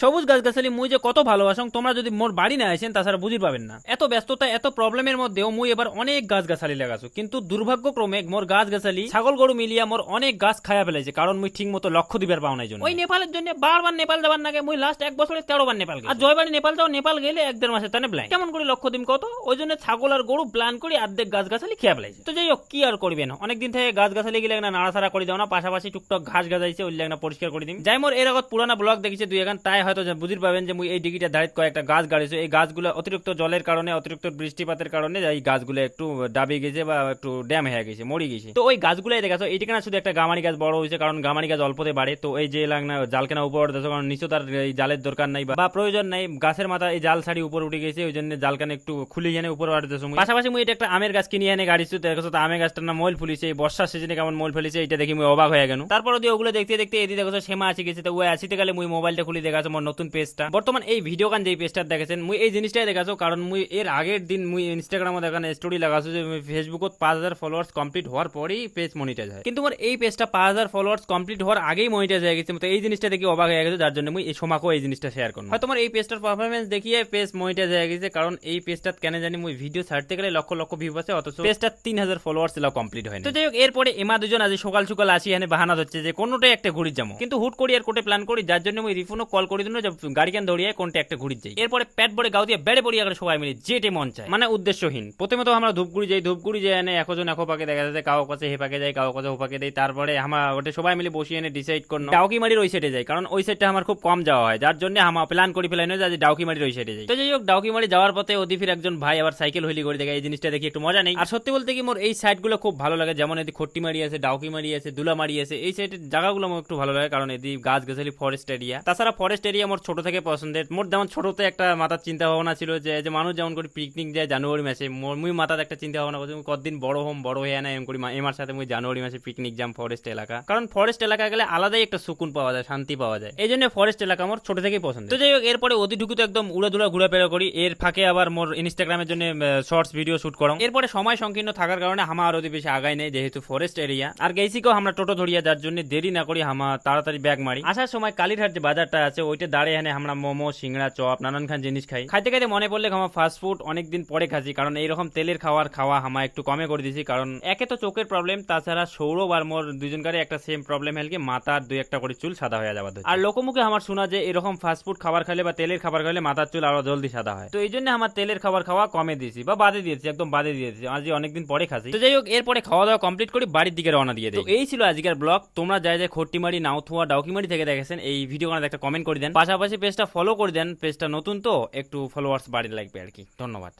সবুজ গাছগাছালি মুই যে কত ভালোবাসং তোমরা যদি মোর বাড়ি না আসেন তাছাড়া বুঝি পাবেন না। এত ব্যস্ততা এত প্রবলেমের মধ্যেও মুই এবার অনেক গাছগাছালি লাগাছো কিন্তু দুর্ভাগ্যক্রমে মোর গাছগাছালি ছাগল গরু মিলিয়া মোর অনেক গাছ খায়া ফেলাইছে কারণ মুই ঠিক মতো লক্ষ্য দিবার পাও নাই জন্য। ওই নেপালের জন্য বারবার নেপাল যাবার নাগে মুই লাস্ট এক বছরে তেরো বার নেপাল। আর জয়বাড়ি নেপাল যাও নেপাল গেলে এক দেড় মাসে তানে ব্ল্যাঙ্ক কেমন করে লক্ষ্য দিম কত ওই জন্য ছাগল আর গরু প্ল্যান করে অর্ধেক গাছগাছালি খেয়া ফেলাইছে। তো যাই হোক কি আর করবেন অনেকদিন থেকে গাছগাছালি গেলে না নাড়াচাড়া করে দাও না পাশাপাশি টুকটাক ঘাস গাছাইছে ওই না পরিষ্কার করে দিম। যাই মোর এর আগত পুরানা ব্লগ দেখেছে দুই এখান তাই হয়তো বুঝির পাবেন যে মুই এই ডিগিটা দাঁড়িয়ে কয়েকটা গাছ গাড়িছে এই গাছগুলো অতিরিক্ত জলের কারণে, অতিরিক্ত বৃষ্টিপাতের কারণে এই গাছগুলো একটু ডাবে গেছে বা একটু ড্যাম হয়ে গেছে, মরে গেছে। তো ওই গাছগুলাই দেখাছো এইটা না শুধু একটা গামারি গাছ বড় হয়েছে, কারণ গামারি গাছ অল্পতে বাড়ে। তো এই যে লাগ না উপর, দেখো কারণ নিচে তার এই জালের দরকার নাই বা প্রয়োজন নাই, গাছের মাথা এই জাল ছাড়ি উপর উঠে গেছে ওই জন্য জাল কেন একটু খুলে জানে উপর বাড়তে সময় পাশাপাশি মুই এটা একটা আমের গাছ কিনে এনে গাড়ি দেখো তো আমের গাছটার না মল ফুলিছে, এই বর্ষার সিজনে কেমন মল ফেলেছে এটা দেখি মুই অবাক হয়ে গেল তারপর দিয়ে ওগুলো দেখতে দেখতে এদিকে দেখো সেমা আসি গেছে, তো ওই আসিতে গেলে মুই মোবাইলটা খুলে দেখাছো মোর নতুন পেজটা বর্তমান এই ভিডিও গান যেই পেজটা দেখেছেন, মুই এই জিনিসটাই দেখাছো কারণ মুই এর আগের দিন মুই ইনস্টাগ্রামে দেখানো স্টোরি লাগাছো যে ফেসবুকত পাঁচ হাজার ফলোয়ার্স কমপ্লিট হওয়ার পরেই পেজ মনিটাইজ হয়। কিন্তু মোর এই পেজটা পাঁচ হাজার ফলোয়ার্স কমপ্লিট হওয়ার আগেই মনিটাইজ হয়ে গেছে তো এই জিনিসটা দেখি অবাক হয়ে গেছে, যার জন্য মুই এই সোমাকেও এই জিনিসটা শেয়ার করব হয় তোমার এই পেজটার পারফরমেন্স দেখিয়ে পেজ মনিটাইজ হয়ে গেছে, কারণ এই পেজটা কেন জানি মুই ভিডিও ছাড়তে গেলে লক্ষ লক্ষ ভিউ আছে, অথচ পেজটা তিন হাজার ফলোয়ার্স এলাও কমপ্লিট হয় তো যাই হোক, এরপরে এমা দুজন আজ সকাল সকাল আসি, এখানে বাহানা হচ্ছে যে কোনোটাই একটা ঘুরি যাব কিন্তু হুট করি আর কোটে প্ল্যান করি, যার জন্য মুই রিফোনও কল করে দিন যে গাড়ি কেন দৌড়িয়ে কোনটা একটা ঘুরি যাই। এরপরে প্যাট বড়ে গাও দিয়ে বেড়ে পড়ি আগে সবাই মিলে, যেটে মন চায়। মানে উদ্দেশ্যহীন। প্রথমে তো আমরা ধূপগুড়ি যাই ধূপগুড়ি যাই এনে একজন এক পাকে দেখা যাচ্ছে কাউ কাছে হে পাকে যাই কাউ কাছে ও পাকে দেয়। তারপরে আমরা ওটা সবাই মিলে বসিয়ে এনে ডিসাইড করনো। ডাউকিমারির ওই সাইডে যাই, কারণ ওই সাইডটা আমার খুব কম যাওয়া হয়। যার জন্য আমার প্ল্যান করি ফেলাই নয় যে ডাউকিমারির ওই সাইডে যাই। তো যাই হোক ডাউকিমারি যাওয়ার পথে ওদিফির একজন ভাই আবার সাইকেল হইলি করে দেখে এই জিনিসটা দেখি একটু মজা নেই। আর সত্যি বলতে কি মোর এই সাইডগুলো খুব ভালো লাগে। যেমন খট্টি খট্টিমারি আছে ডাউকিমারি আছে, দুলা মারি আছে, এই সাইডের জায়গাগুলো আমার একটু ভালো লাগে, কারণ এদি গাছ গাছালি ফরেস্ট এরিয়া তাছাড়া ফরেস্ট এরিয়া মোর ছোট থেকে পছন্দের। মোর যেমন ছোটতে একটা মাথার চিন্তা ভাবনা ছিল যে যে মানুষ যেমন করে পিকনিক যায় জানুয়ারি মাসে মুই মাথার একটা চিন্তা ভাবনা করছি, কতদিন বড় হম, বড় হয়ে না এম করি এমার সাথে মুই জানুয়ারি মাসে পিকনিক যাম ফরেস্ট এলাকা। কারণ ফরেস্ট এলাকা গেলে আলাদাই একটা সুকুন পাওয়া যায়, শান্তি পাওয়া যায়। এই জন্য ফরেস্ট এলাকা আমার ছোট থেকেই পছন্দ তো যাই হোক, এরপরে অতি ঢুকুতে একদম উড়ে দুরা ঘুরে ফেরা করি। এর ফাঁকে আবার মোর ইনস্টাগ্রামের জন্য শর্টস ভিডিও শুট করো এরপরে সময় সংকীর্ণ থাকার কারণে হামা আরও বেশি আগায় নেই যেহেতু ফরেস্ট এরিয়া আর গেছিকেও আমরা টোটো ধরিয়া যার জন্য দেরি না করি, হামা তাড়াতাড়ি ব্যাগ মারি। আসার সময় কালীরহাট যে বাজারটা আছে, ওইটা দাঁড়িয়ে এনে আমরা মোমো সিংড়া চপ নানান জিনিস খাই। খাইতে খাইতে মনে পড়লে আমার ফাস্ট ফুড অনেকদিন পরে খাচ্ছি, কারণ এইরকম তেলের খাওয়ার খাওয়া আমার একটু কমে করে দিয়েছি, কারণ একে তো চোখের প্রবলেম তাছাড়া সৌরভ আর মোর দুজনকারই একটা সেম প্রবলেম হেলকে মাথার দুই একটা করে চুল সাদা হয়ে যাওয়া আর লোকমুখে আমার শোনা যে এরকম ফাস্ট ফুড খাবার খাইলে বা তেলের খাবার খাইলে মাথার চুল আরও জলদি সাদা হয়। তো এই জন্য আমার তেলের খাবার খাওয়া কমে দিয়েছি, বা বাদে দিয়েছি, একদম বাদে দিয়েছি আজ অনেকদিন পরে খাচ্ছি। তো যাই হোক, এরপরে খাওয়া দাওয়া কমপ্লিট করি, বাড়ির দিকে রওনা দিয়ে দিই। এই ছিল আজকের ব্লগ তোমরা যাই যাই খট্টিমারি নাউথুয়া ডাউকিমারি থেকে দেখেছেন, এই ভিডিও একটা কমেন্ট করে দেন। পাশাপাশি পেজটা ফলো করে দেন পেজটা নতুন তো, একটু ফলোয়ার্স বাড়ি লাগবে আর কি। ধন্যবাদ।